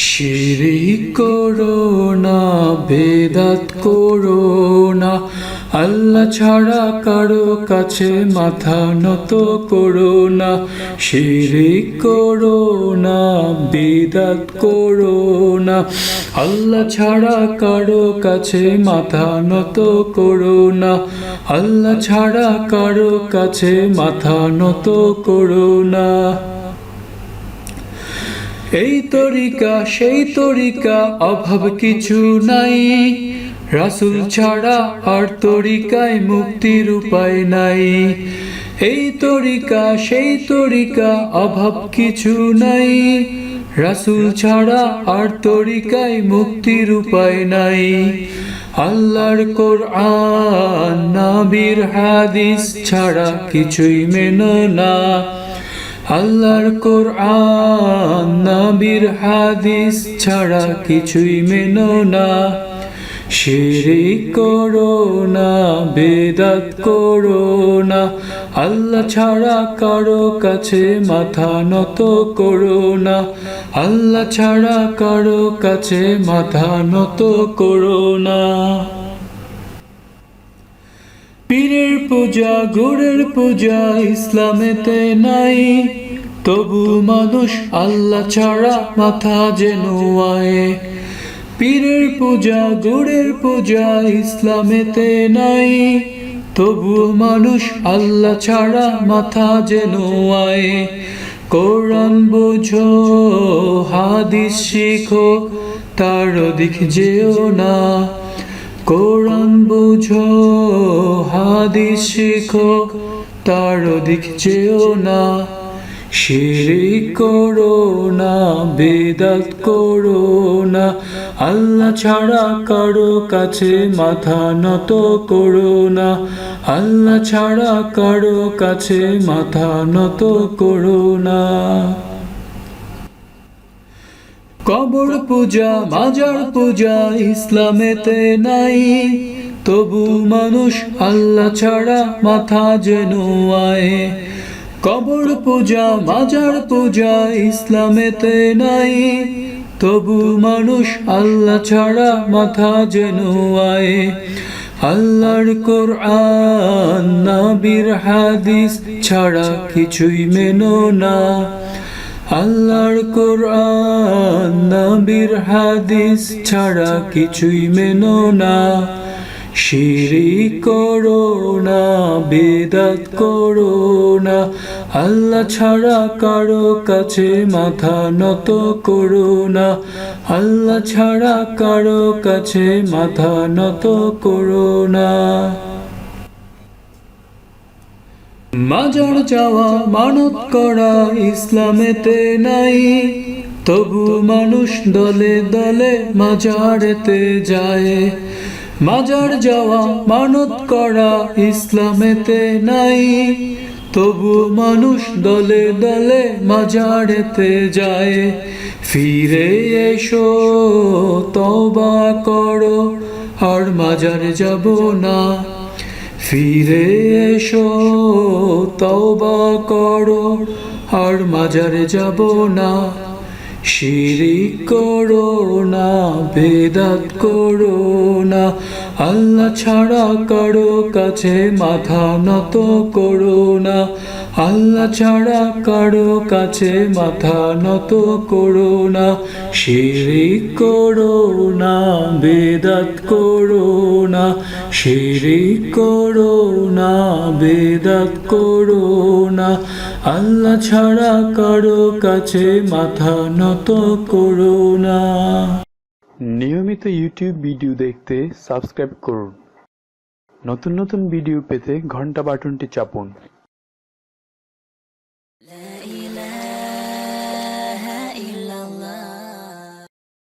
শিরিক করো না বেদাত করো না আল্লাহ ছাড়া কারও কাছে মাথা নত করো না শিরিক করো না বেদাত করো না আল্লাহ ছাড়া কারও কাছে মাথা নত করো না আল্লাহ ছাড়া কারও কাছে মাথা নত করো না এই তরিকা, সেই তরিকা, অভাব কিছু নাই। রাসুল ছাড়া আর তরিকায় মুক্তির উপায় নাই। এই তরিকা, সেই তরিকা, অভাব কিছু নাই। রাসুল ছাড়া আর তরিকায় মুক্তির উপায় নাই। আল্লাহর কোরআন, নাবির হাদিস ছাড়া কিছুই মেনো না। আল্লাহর কোরআন, নবীর হাদিস ছাড়া কিছুই মেনো না। শিরিক করো না, বেদাত করো না। আল্লাহ ছাড়া কারও কাছে মাথা নত করো না। আল্লাহ ছাড়া কারও কাছে মাথা নত করো না। পীরের পূজা গুরের পূজা ইসলামেতে নাই। তবু মানুষ আল্লাহ ছাড়া মাথা যেন আয়ে। পীরের পূজা গুরের পূজা ইসলামেতে নাই। তবু মানুষ আল্লাহ ছাড়া মাথা যেন আয়ে। কোরআন বোঝো, হাদিস শিখো, তার দিক যেও না। কোরআন বুঝো, হাদিস শিখো তার দিক যেও না। শিরিক করো না, বেদাত করো না। আল্লাহ ছাড়া কারও কাছে মাথা নত করো না। আল্লাহ ছাড়া কারও কাছে মাথা নত করো না। কবর পূজা, মাজার পূজা ইসলামেতে নাই। তবু মানুষ আল্লাহ ছাড়া মাথা যেন আয়ে। কবর পূজা, মাজার পূজা ইসলামেতে নাই। তবু মানুষ আল্লাহ ছাড়া মাথা যেন আয়ে। আল্লাহর কোরআন, নাবির হাদিস ছাড়া কিছুই মেনো না। আল্লাহর কোরআন, নবীর হাদিস ছাড়া কিছুই মেনো না। শিরিক করো না, বেদাত করো না। আল্লাহ ছাড়া কারও কাছে মাথা নত করো না। আল্লাহ ছাড়া কারও কাছে মাথা নত করো না। মাজার যাওয়া মানত করা ইসলামেতে নাই। তবু মানুষ দলে দলে মাজারেতে যায়। মাজার যাওয়া মানত করা ইসলামেতে নাই। তবু মানুষ দলে দলে মাজারেতে যায়। ফিরে এসো তবা করো, আর মাজার যাব না। ফিরে এসো, তওবা করো, আর মাজারে যাব না। শিরিক করো না, বেদাত করো না। আল্লাহ ছাড়া কারও কাছে মাথা নত করো না। আল্লাহ ছাড়া কারও কাছে মাথা নত করো না। শিরিক করো না, বেদাত করো না। শিরিক করো না বেদাত করো না আল্লাহ ছাড়া কারও কাছে মাথা নত করো না নিয়মিত ইউটিউব ভিডিও দেখতে সাবস্ক্রাইব করুন। নতুন নতুন ভিডিও পেতে ঘণ্টা বাটনটি চাপুন।